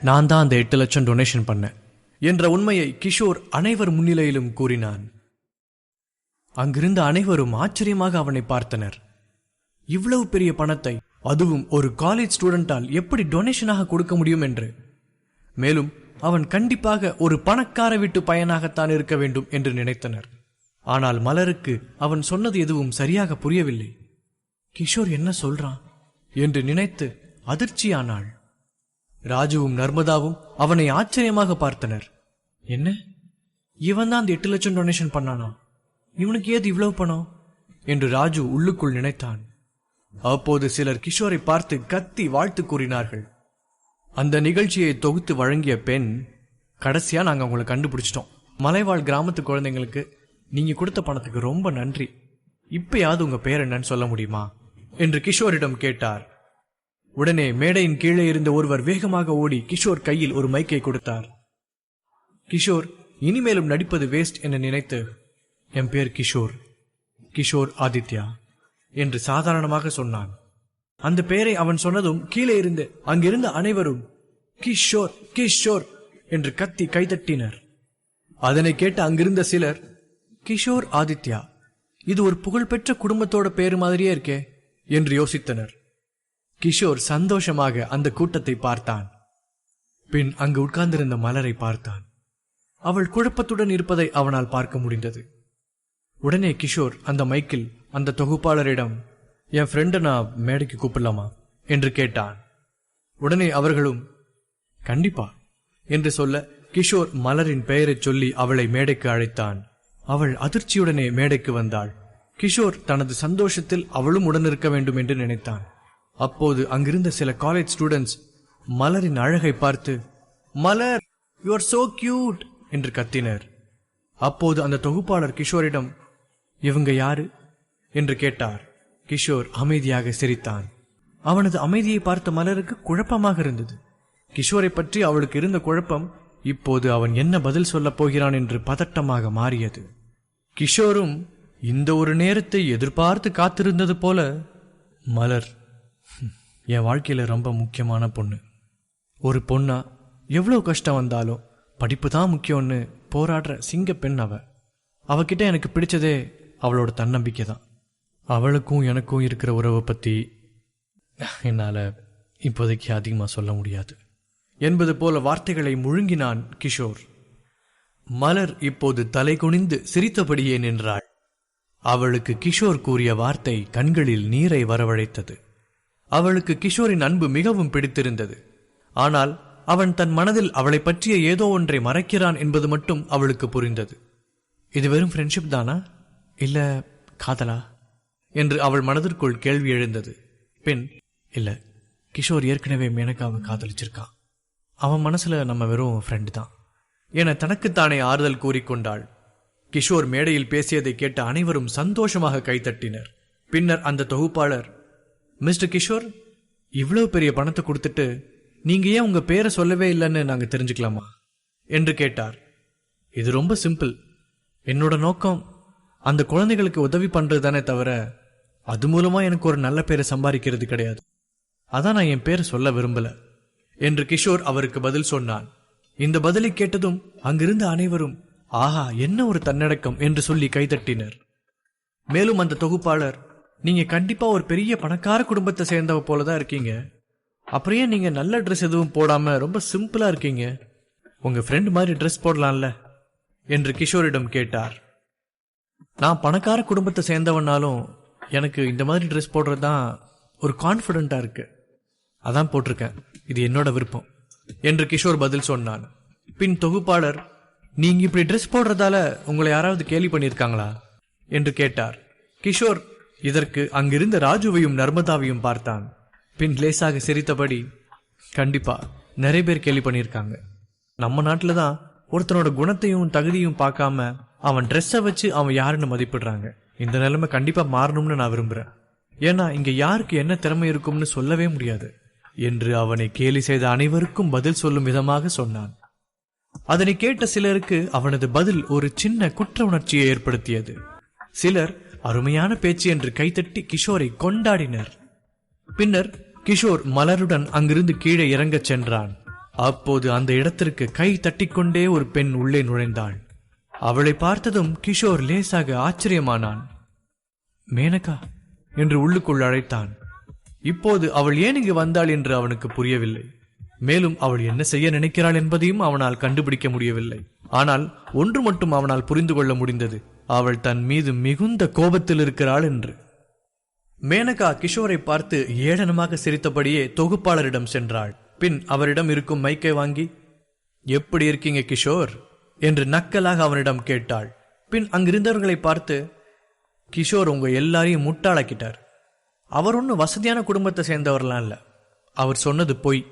நான் தான் அந்த எட்டு லட்சம் டொனேஷன் பண்ணேன் என்ற உண்மையை கிஷோர் அனைவர் முன்னிலையிலும் கூறினான். அங்கிருந்த அனைவரும் ஆச்சரியமாக அவனை பார்த்தனர். இவ்வளவு பெரிய பணத்தை அதுவும் ஒரு காலேஜ் ஸ்டூடெண்டால் எப்படி டொனேஷனாக கொடுக்க முடியும் என்று. மேலும் அவன் கண்டிப்பாக ஒரு பணக்கார வீட்டு பையனாகத்தான் இருக்க வேண்டும் என்று நினைத்தனர். ஆனால் மலருக்கு அவன் சொன்னது எதுவும் சரியாக புரியவில்லை. கிஷோர் என்ன சொல்றான்? என்று நினைத்து அதிர்ச்சியானாள். ராஜுவும் நர்மதாவும் அவனை ஆச்சரியமாக பார்த்தனர். என்ன? இவன் தான் அந்த எட்டு லட்சம் டொனேஷன் பண்ணானா? இவனுக்கு ஏது இவ்வளவு பணம்? என்று ராஜு உள்ளுக்குள் நினைத்தான். அப்போது சிலர் கிஷோரை பார்த்து கத்தி வாழ்த்து கூறினார்கள். அந்த நிகழ்ச்சியை தொகுத்து வழங்கிய பெண் கடைசியா நாங்க உங்களை கண்டுபிடிச்சிட்டோம். மலைவாழ் கிராமத்து குழந்தைங்களுக்கு நீங்கள் கொடுத்த பணத்துக்கு ரொம்ப நன்றி. இப்பயாவது உங்கள் பேர் என்னன்னு சொல்ல முடியுமா? என்று கிஷோரிடம் கேட்டார். உடனே மேடையின் கீழே இருந்த ஒருவர் வேகமாக ஓடி கிஷோர் கையில் ஒரு மைக்கை கொடுத்தார். கிஷோர் இனிமேலும் நடிப்பது வேஸ்ட் என நினைத்து என் பேர் கிஷோர். கிஷோர் ஆதித்யா என்று சாதாரணமாக சொன்னான். அந்த பெயரை அவன் சொன்னதும் கீழே இருந்து அங்கிருந்த அனைவரும் கிஷோர் கிஷோர் என்று கத்தி கைதட்டினர். அதனை கேட்ட அங்கிருந்த சிலர் கிஷோர் ஆதித்யா இது ஒரு புகழ்பெற்ற குடும்பத்தோட பேரு மாதிரியே இருக்கே என்று யோசித்தனர். கிஷோர் சந்தோஷமாக அந்த கூட்டத்தை பார்த்தான். பின் அங்கு உட்கார்ந்திருந்த மலரை பார்த்தான். அவள் குழப்பத்துடன் இருப்பதை அவனால் பார்க்க முடிந்தது. உடனே கிஷோர் அந்த மைக்கில் அந்த தொகுப்பாளரிடம் என் ஃப்ரெண்டை நான் மேடைக்கு கூப்பிடலாமா? என்று கேட்டான். உடனே அவர்களும் கண்டிப்பா என்று சொல்ல கிஷோர் மலரின் பெயரைச் சொல்லி அவளை மேடைக்கு அழைத்தான். அவள் அதிர்ச்சியுடனே மேடைக்கு வந்தாள். கிஷோர் தனது சந்தோஷத்தில் அவளும் உடனிருக்க வேண்டும் என்று நினைத்தான். அப்போது அங்கிருந்த சில காலேஜ் ஸ்டூடெண்ட்ஸ் மலரின் அழகை பார்த்து Malar you are so cute என்று கத்தினர். அப்போது அந்த தொகுப்பாளர் கிஷோரிடம் இவங்க யாரு? என்று கேட்டார். கிஷோர் அமைதியாக சிரித்தான். அவனது அமைதியை பார்த்த மலருக்கு குழப்பமாக இருந்தது. கிஷோரை பற்றி அவளுக்கு இருந்த குழப்பம் இப்போது அவன் என்ன பதில் சொல்லப் போகிறான் என்று பதட்டமாக மாறியது. கிஷோரும் இந்த ஒரு நேரத்தை எதிர்பார்த்து காத்திருந்தது போல மலர். என் வாழ்க்கையில் ரொம்ப முக்கியமான பொண்ணு. ஒரு பொண்ணா எவ்வளோ கஷ்டம் வந்தாலும் படிப்பு தான் முக்கியம்னு போராடுற சிங்க பெண் அவ. அவகிட்ட எனக்கு பிடிச்சதே அவளோட தன்னம்பிக்கை தான். அவளுக்கும் எனக்கும் இருக்கிற உறவை பற்றி என்னால் இப்போதைக்கு அதிகமாக சொல்ல முடியாது. என்பது போல வார்த்தைகளை முழுங்கினான் கிஷோர். மலர் இப்போது தலை குனிந்து சிரித்தபடியே நின்றாள். அவளுக்கு கிஷோர் கூறிய வார்த்தை கண்களில் நீரை வரவழைத்தது. அவளுக்கு கிஷோரின் அன்பு மிகவும் பிடித்திருந்தது. ஆனால் அவன் தன் மனதில் அவளை பற்றிய ஏதோ ஒன்றை மறைக்கிறான் என்பது மட்டும் அவளுக்கு புரிந்தது. இது வெறும் ஃப்ரெண்ட்ஷிப் தானா? இல்ல காதலா? என்று அவள் மனதிற்குள் கேள்வி எழுந்தது. பின் இல்ல கிஷோர் ஏற்கனவே மேனகாவை காதலிச்சிருக்கான். அவன் மனசுல நம்ம வெறும் ஃப்ரெண்டு தான். என தனக்குத்தானே ஆறுதல் கூறிக்கொண்டாள். கிஷோர் மேடையில் பேசியதை கேட்ட அனைவரும் சந்தோஷமாக கைத்தட்டினர் பின்னர் அந்த தொகுப்பாளர் மிஸ்டர் கிஷோர் இவ்வளவு பெரிய பணத்தை கொடுத்துட்டு நீங்க ஏன் உங்க பேரை சொல்லவே இல்லைன்னு நாங்க தெரிஞ்சுக்கலாமா? என்று கேட்டார். இது ரொம்ப சிம்பிள் என்னோட நோக்கம் அந்த குழந்தைகளுக்கு உதவி பண்றது தானே தவிர அது மூலமா எனக்கு ஒரு நல்ல பேரை சம்பாதிக்கிறது கிடையாது. அதான் நான் என் பேரை சொல்ல விரும்பல. என்று கிஷோர் அவருக்கு பதில் சொன்னான். இந்த பதிலை கேட்டதும் அங்கிருந்த அனைவரும் ஆஹா என்ன ஒரு தன்னடக்கம் என்று சொல்லி கைதட்டினர். மேலும் அந்த தொகுப்பாளர் நீங்க கண்டிப்பா ஒரு பெரிய பணக்கார குடும்பத்தை சேர்ந்தவ போலதான் இருக்கீங்க. அப்படியே நீங்க நல்ல ட்ரெஸ் எதுவும் போடாம ரொம்ப சிம்பிளா இருக்கீங்க? உங்க ஃப்ரெண்ட் மாதிரி ட்ரெஸ் போடலாம்ல? என்று கிஷோரிடம் கேட்டார். நான் பணக்கார குடும்பத்தை சேர்ந்தவனாலும் எனக்கு இந்த மாதிரி ட்ரெஸ் போடுறது தான் ஒரு கான்ஃபிடென்ட்டா இருக்கு. அதான் போட்டிருக்கேன். இது என்னோட விருப்பம் என்று கிஷோர் பதில் சொன்னான். பின் தொகுப்பாளர் நீங்க இப்படி ட்ரெஸ் போடுறதால உங்களை யாராவது கேலி பண்ணியிருக்காங்களா? என்று கேட்டார். கிஷோர் இதற்கு அங்கிருந்த ராஜுவையும் நர்மதாவையும் பார்த்தான். பின் லேசாக சிரித்தபடி கண்டிப்பா நிறைய பேர் கேலி பண்ணியிருக்காங்க. நம்ம நாட்டில் தான் ஒருத்தனோட குணத்தையும் தகுதியும் பார்க்காம அவன் ட்ரெஸ்ஸை வச்சு அவன் யாருன்னு மதிப்பிடுறாங்க. இந்த நிலைமை கண்டிப்பா மாறணும்னு நான் விரும்புறேன். ஏன்னா இங்க யாருக்கு என்ன திறமை இருக்கும்னு சொல்லவே முடியாது. என்று அவனை கேலி செய்த அனைவருக்கும் பதில் சொல்லும் விதமாக சொன்னான். அதனை கேட்ட சிலருக்கு அவனது பதில் ஒரு சின்ன குற்ற உணர்ச்சியை ஏற்படுத்தியது. சிலர் அருமையான பேச்சு என்று கைத்தட்டி கிஷோரை கொண்டாடினர். பின்னர் கிஷோர் மலருடன் அங்கிருந்து கீழே இறங்கச் சென்றான். அப்போது அந்த இடத்திற்கு கை தட்டிக்கொண்டே ஒரு பெண் உள்ளே நுழைந்தாள். அவளை பார்த்ததும் கிஷோர் லேசாக ஆச்சரியமானான். மேனகா என்று உள்ளுக்குள் அழைத்தான். இப்போது அவள் ஏன் இங்கு வந்தாள் என்று அவனுக்கு புரியவில்லை. மேலும் அவள் என்ன செய்ய நினைக்கிறாள் என்பதையும் அவனால் கண்டுபிடிக்க முடியவில்லை. ஆனால் ஒன்று மட்டும் அவனால் புரிந்து கொள்ள முடிந்தது. அவள் தன் மீது மிகுந்த கோபத்தில் இருக்கிறாள் என்று. மேனகா கிஷோரை பார்த்து ஏளனமாக சிரித்தபடியே தொகுப்பாளரிடம் சென்றாள். பின் அவரிடம் இருக்கும் மைக்கை வாங்கி எப்படி இருக்கீங்க கிஷோர்? என்று நக்கலாக அவனிடம் கேட்டாள். பின் அங்கிருந்தவர்களை பார்த்து கிஷோர் உங்க எல்லாரையும் முட்டாளாக்கிட்டார். அவர் ஒன்றும் வசதியான குடும்பத்தை சேர்ந்தவர்லாம் இல்லை. அவர் சொன்னது பொய்.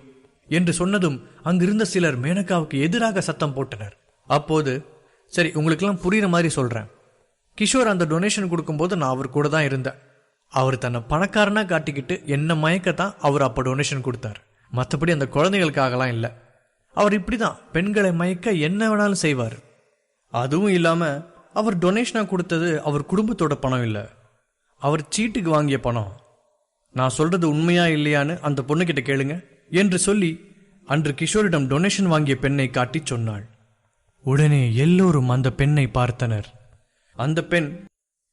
என்று சொன்னதும் அங்கிருந்த சிலர் மேனகாவுக்கு எதிராக சத்தம் போட்டனர். அப்போது சரி உங்களுக்கெல்லாம் புரியுற மாதிரி சொல்கிறேன் கிஷோர் அந்த டொனேஷன் கொடுக்கும்போது நான் அவர் கூட தான் இருந்தேன். அவர் தன்னை பணக்காரனாக காட்டிக்கிட்டு என்ன மயக்கத்தான் அவர் அப்போ டொனேஷன் கொடுத்தார். மற்றபடி அந்த குழந்தைகளுக்காகலாம் இல்லை. அவர் இப்படி தான் பெண்களை மயக்க என்ன வேணாலும் செய்வார். அதுவும் இல்லாமல் அவர் டொனேஷனாக கொடுத்தது அவர் குடும்பத்தோட பணம் இல்லை. அவர் சீட்டுக்கு வாங்கிய பணம். நான் சொல்றது உண்மையா இல்லையான்னு அந்த பொண்ணுகிட்ட கேளுங்க என்று சொல்லி அன்று கிஷோரிடம் டொனேஷன் வாங்கிய பெண்ணை காட்டி சொன்னாள். உடனே எல்லோரும் அந்த பெண்ணை பார்த்தனர். அந்த பெண்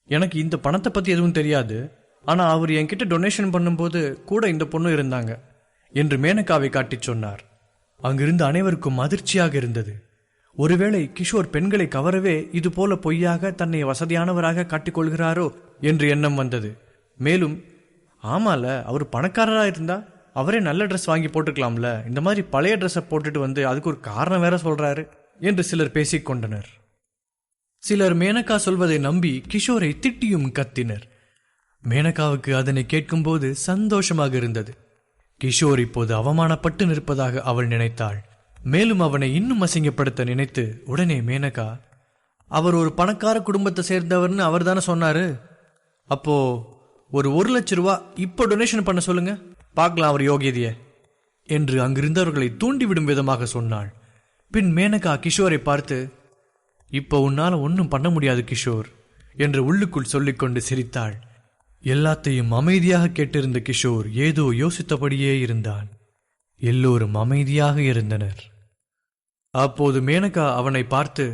எனக்கு இந்த பணத்தை பத்தி எதுவும் தெரியாது. ஆனா அவர் என்கிட்ட டொனேஷன் பண்ணும்போது கூட இந்த பொண்ணு இருந்தாங்க என்று மேனகாவை காட்டிச் சொன்னார். அங்கிருந்து அனைவருக்கும் அதிர்ச்சியாக இருந்தது. ஒருவேளை கிஷோர் பெண்களை கவரவே இது போல பொய்யாக தன்னை வசதியானவராக காட்டிக்கொள்கிறாரோ என்று எண்ணம் வந்தது. மேலும் ஆமால அவர் பணக்காரரா இருந்தா அவரே நல்ல ட்ரெஸ் வாங்கி போட்டுக்கலாம்ல. இந்த மாதிரி பழைய ட்ரெஸ்ஸை போட்டுட்டு வந்து அதுக்கு ஒரு காரணம் வேற சொல்றாரு என்று சிலர் பேசிக் கொண்டனர். சிலர் மேனகா சொல்வதை நம்பி கிஷோரை திட்டியும் கத்தினர். மேனகாவுக்கு அதனை கேட்கும்போது சந்தோஷமாக இருந்தது. கிஷோர் இப்போது அவமானப்பட்டு நிற்பதாக அவள் நினைத்தாள். மேலும் அவனை இன்னும் அசிங்கப்படுத்த நினைத்து உடனே மேனகா அவர் ஒரு பணக்கார குடும்பத்தை சேர்ந்தவர்னு அவர் தானே சொன்னாரு? அப்போ ஒரு ஒரு லட்ச ரூபா இப்போ டொனேஷன் பண்ண சொல்லுங்க. பார்க்கலாம் அவர் யோகியதைய. என்று அங்கிருந்தவர்களை தூண்டிவிடும் விதமாக சொன்னாள். பின் மேனகா கிஷோரை பார்த்து இப்போ உன்னால் ஒன்றும் பண்ண முடியாது கிஷோர் என்று உள்ளுக்குள் சொல்லிக்கொண்டு சிரித்தாள். எல்லாத்தையும் அமைதியாக கேட்டிருந்த கிஷோர் ஏதோ யோசித்தபடியே இருந்தான். எல்லோரும் அமைதியாக இருந்தனர். அப்போது மேனகா அவனை பார்த்து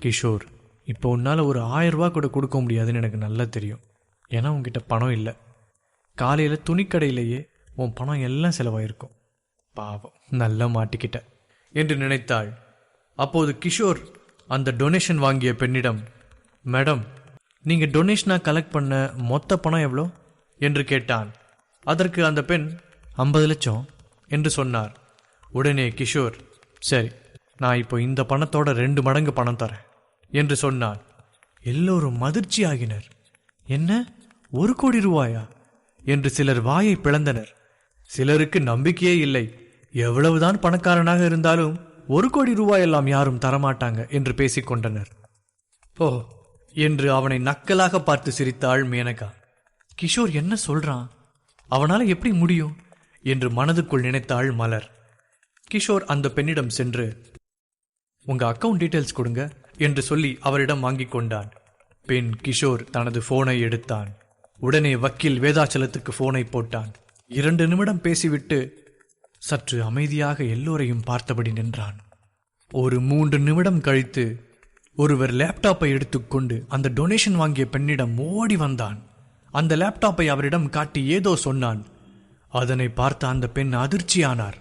கிஷோர் இப்போ உன்னால் ஒரு ஆயிரம் ரூபா கூட கொடுக்க முடியாதுன்னு எனக்கு நல்லா தெரியும். ஏன்னா உங்ககிட்ட பணம் இல்லை. காலையில் துணிக்கடையிலேயே உன் பணம் எல்லாம் செலவாயிருக்கும். பாவம் நல்லா மாட்டிக்கிட்ட. என்று நினைத்தாள். அப்போது கிஷோர் அந்த டொனேஷன் வாங்கிய பெண்ணிடம் மேடம் நீங்கள் டொனேஷனாக கலெக்ட் பண்ண மொத்த பணம் எவ்வளோ? என்று கேட்டான். அதற்கு அந்த பெண் ஐம்பது லட்சம் என்று சொன்னார். உடனே கிஷோர் சரி நான் இப்போ இந்த பணத்தோட ரெண்டு மடங்கு பணம் தரேன் என்று சொன்னான். எல்லோரும் மதிர்ச்சி ஆகினர் என்ன? ஒரு கோடி ரூபாயா? என்று சிலர் வாயை பிளந்தனர். சிலருக்கு நம்பிக்கையே இல்லை. எவ்வளவுதான் பணக்காரனாக இருந்தாலும் ஒரு கோடி ரூபாய் எல்லாம் யாரும் தரமாட்டாங்க என்று பேசிக் கொண்டனர். ஓ என்று அவனை நக்கலாக பார்த்து சிரித்தாள் மேனகா. கிஷோர் என்ன சொல்றான்? அவனால எப்படி முடியும்? என்று மனதுக்குள் நினைத்தாள் மலர். கிஷோர் அந்த பெண்ணிடம் சென்று உங்க அக்கவுண்ட் டீட்டெயில்ஸ் கொடுங்க என்று சொல்லி அவரிடம் வாங்கிக் கொண்டான். பின் கிஷோர் தனது போனை எடுத்தான். உடனே வக்கீல் வேதாச்சலத்துக்கு போனை போட்டான். இரண்டு நிமிடம் பேசிவிட்டு சற்று அமைதியாக எல்லோரையும் பார்த்தபடி நின்றான். ஒரு மூன்று நிமிடம் கழித்து ஒருவர் லேப்டாப்பை எடுத்துக்கொண்டு அந்த டொனேஷன் வாங்கிய பெண்ணிடம் ஓடி வந்தான். அந்த லேப்டாப்பை அவரிடம் காட்டி ஏதோ சொன்னான். அதனை பார்த்த அந்த பெண் அதிர்ச்சியானார்.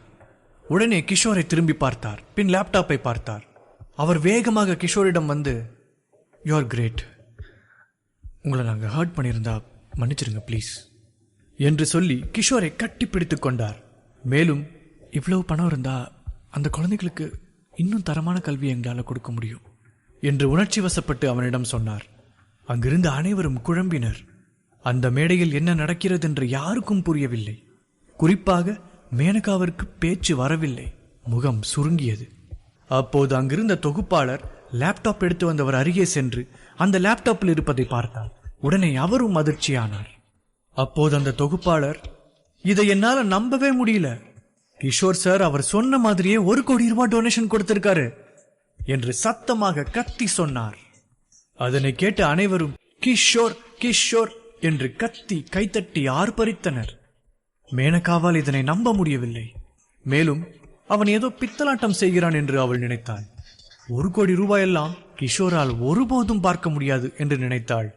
உடனே கிஷோரை திரும்பி பார்த்தார். பின் லேப்டாப்பை பார்த்தார். அவர் வேகமாக கிஷோரிடம் வந்து யூஆர் கிரேட் உங்களை நாங்கள் ஹர்ட் பண்ணியிருந்தா மன்னிச்சிருங்க ப்ளீஸ் என்று சொல்லி கிஷோரை கட்டிப்பிடித்துக் கொண்டார். மேலும் இவ்வளவு பணம் இருந்தா அந்த குழந்தைகளுக்கு இன்னும் தரமான கல்வி எங்களால் கொடுக்க முடியும் என்று உணர்ச்சி வசப்பட்டு அவனிடம் சொன்னார். அங்கிருந்த அனைவரும் குழம்பினர். அந்த மேடையில் என்ன நடக்கிறது என்று யாருக்கும் புரியவில்லை. குறிப்பாக மேனகாவிற்கு பேச்சு வரவில்லை. முகம் சுருங்கியது. அப்போது அங்கிருந்த தொகுப்பாளர் லேப்டாப் எடுத்து வந்தவர் அருகே சென்று அந்த லேப்டாப்பில் இருப்பதை பார்த்தார். உடனே அவரும் அதிர்ச்சியானார். அப்போது அந்த தொகுப்பாளர் இதை என்னால நம்பவே முடியல. கிஷோர் சார் அவர் சொன்ன மாதிரியே ஒரு கோடி ரூபாய் டொனேஷன் கொடுத்திருக்காரு என்று சத்தமாக கத்தி சொன்னார். அதனை கேட்ட அனைவரும் கிஷோர் கிஷோர் என்று கத்தி கைத்தட்டி ஆர்ப்பரித்தனர். மேனகாவால் இதனை நம்ப முடியவில்லை. மேலும் அவன் ஏதோ பித்தலாட்டம் செய்கிறான் என்று அவள் நினைத்தாள். ஒரு கோடி ரூபாயெல்லாம் கிஷோரால் ஒருபோதும் பார்க்க முடியாது என்று நினைத்தாள்.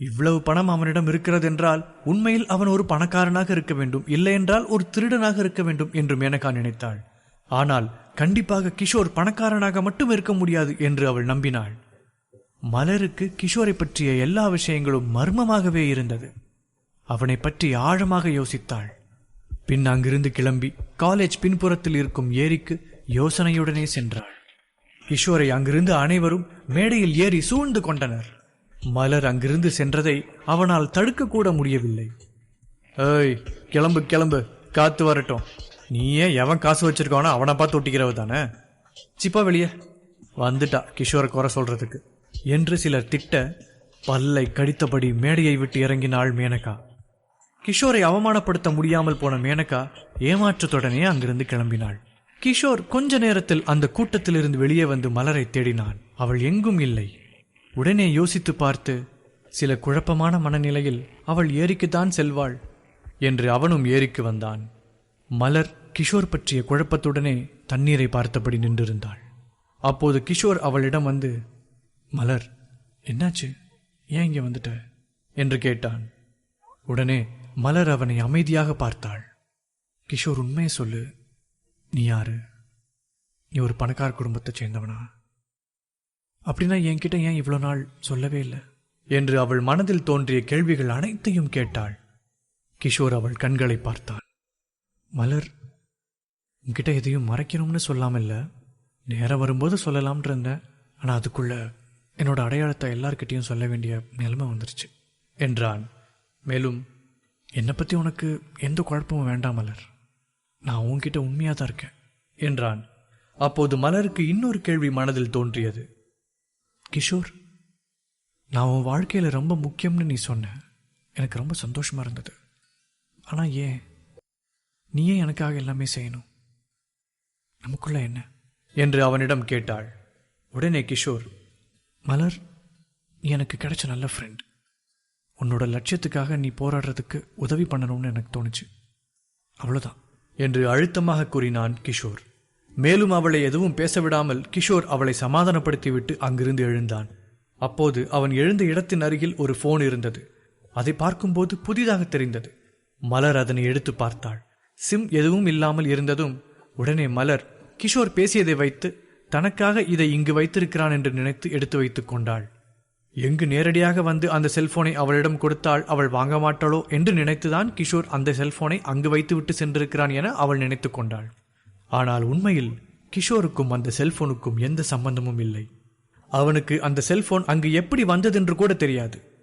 இவ்வளவு பணம் அவனிடம் இருக்கிறது என்றால் உண்மையில் அவன் ஒரு பணக்காரனாக இருக்க வேண்டும். இல்லையென்றால் ஒரு திருடனாக இருக்க வேண்டும் என்று மேனகா நினைத்தாள். ஆனால் கண்டிப்பாக கிஷோர் பணக்காரனாக மட்டும் இருக்க முடியாது என்று அவள் நம்பினாள். மலருக்கு கிஷோரை பற்றிய எல்லா விஷயங்களும் மர்மமாகவே இருந்தது. அவனை பற்றி ஆழமாக யோசித்தாள். பின் அங்கிருந்து கிளம்பி காலேஜ் பின்புறத்தில் இருக்கும் ஏரிக்கு யோசனையுடனே சென்றாள். கிஷோரை அங்கிருந்து அனைவரும் மேடையில் ஏறி சூழ்ந்து கொண்டனர். மலர் அங்கிருந்து சென்றதை அவனால் தடுக்க கூட முடியவில்லை. ஏய் கிளம்பு கிளம்பு. காத்து வரட்டும். நீயே எவன் காசு வச்சிருக்கானோ அவனை பார்த்து ஒட்டிக்கிறவ தானே? சிப்பா வெளியே. வந்துட்டா கிஷோரை குறை சொல்றதுக்கு. என்று சிலர் திட்ட பல்லை கடித்தபடி மேடையை விட்டு இறங்கினாள் மேனகா. கிஷோரை அவமானப்படுத்த முடியாமல் போன மேனகா ஏமாற்றத்துடனே அங்கிருந்து கிளம்பினாள். கிஷோர் கொஞ்ச நேரத்தில் அந்த கூட்டத்திலிருந்து வெளியே வந்து மலரை தேடினான். அவள் எங்கும் இல்லை. உடனே யோசித்து பார்த்து சில குழப்பமான மனநிலையில் அவள் ஏரிக்குத்தான் செல்வாள் என்று அவனும் ஏரிக்கு வந்தான். மலர் கிஷோர் பற்றிய குழப்பத்துடனே தண்ணீரை பார்த்தபடி நின்றிருந்தாள். அப்போது கிஷோர் அவளிடம் வந்து மலர் என்னாச்சு? ஏன் இங்கே வந்துட்ட? என்று கேட்டான். உடனே மலர் அவனை அமைதியாக பார்த்தாள். கிஷோர் உண்மையை சொல்லு. நீ யாரு? நீ ஒரு பணக்கார குடும்பத்தை சேர்ந்தவனா? அப்படின்னா என்கிட்ட ஏன் இவ்வளோ நாள் சொல்லவே இல்லை? என்று அவள் மனதில் தோன்றிய கேள்விகள் அனைத்தையும் கேட்டாள். கிஷோர் அவள் கண்களை பார்த்தான் மலர் உன்கிட்ட எதையும் மறைக்கணும்னு சொல்லாமல்ல. நேரம் வரும்போது சொல்லலாம்னு இருந்தேன். ஆனால் அதுக்குள்ள என்னோட அடையாளத்தை எல்லார்கிட்டையும் சொல்ல வேண்டிய நிலைமை வந்துருச்சு என்றான். மேலும் என்னை பற்றி உனக்கு எந்த குழப்பமும் வேண்டாம் மலர். நான் உன்கிட்ட உண்மையாக தான் இருக்கேன் என்றான். அப்போது மலருக்கு இன்னொரு கேள்வி மனதில் தோன்றியது. கிஷோர் நான் உன் வாழ்க்கையில் ரொம்ப முக்கியம்னு நீ சொன்ன. எனக்கு ரொம்ப சந்தோஷமாக இருந்தது. ஆனால் ஏன்? நீயே எனக்காக எல்லாமே செய்யணும்? நமக்குள்ள என்ன? என்று அவனிடம் கேட்டாள். உடனே கிஷோர் மலர் நீ எனக்கு கிடைச்ச நல்ல ஃப்ரெண்ட் உன்னோட லட்சியத்துக்காக நீ போராடுறதுக்கு உதவி பண்ணணும்னு எனக்கு தோணுச்சு. அவ்வளோதான் என்று அழுத்தமாக கூறினான் கிஷோர். மேலும் அவளை எதுவும் பேசவிடாமல் கிஷோர் அவளை சமாதானப்படுத்திவிட்டு அங்கிருந்து எழுந்தான். அப்போது அவன் எழுந்த இடத்தின் அருகில் ஒரு போன் இருந்தது. அதை பார்க்கும்போது புதிதாக தெரிந்தது. மலர் அதனை எடுத்து பார்த்தாள். சிம் எதுவும் இல்லாமல் இருந்ததும் உடனே மலர் கிஷோர் பேசியதை வைத்து தனக்காக இதை இங்கு வைத்திருக்கிறான் என்று நினைத்து எடுத்து வைத்துக் கொண்டாள். எங்கு நேரடியாக வந்து அந்த செல்போனை அவளிடம் கொடுத்தால் அவள் வாங்க மாட்டாளோ என்று நினைத்துதான் கிஷோர் அந்த செல்போனை அங்கு வைத்துவிட்டு சென்றிருக்கிறான் என அவள் நினைத்துக் கொண்டாள். ஆனால் உண்மையில் கிஷோருக்கும் அந்த செல்போனுக்கும் எந்த சம்பந்தமும் இல்லை. அவனுக்கு அந்த செல்போன் அங்கு எப்படி வந்ததென்று கூட தெரியாது.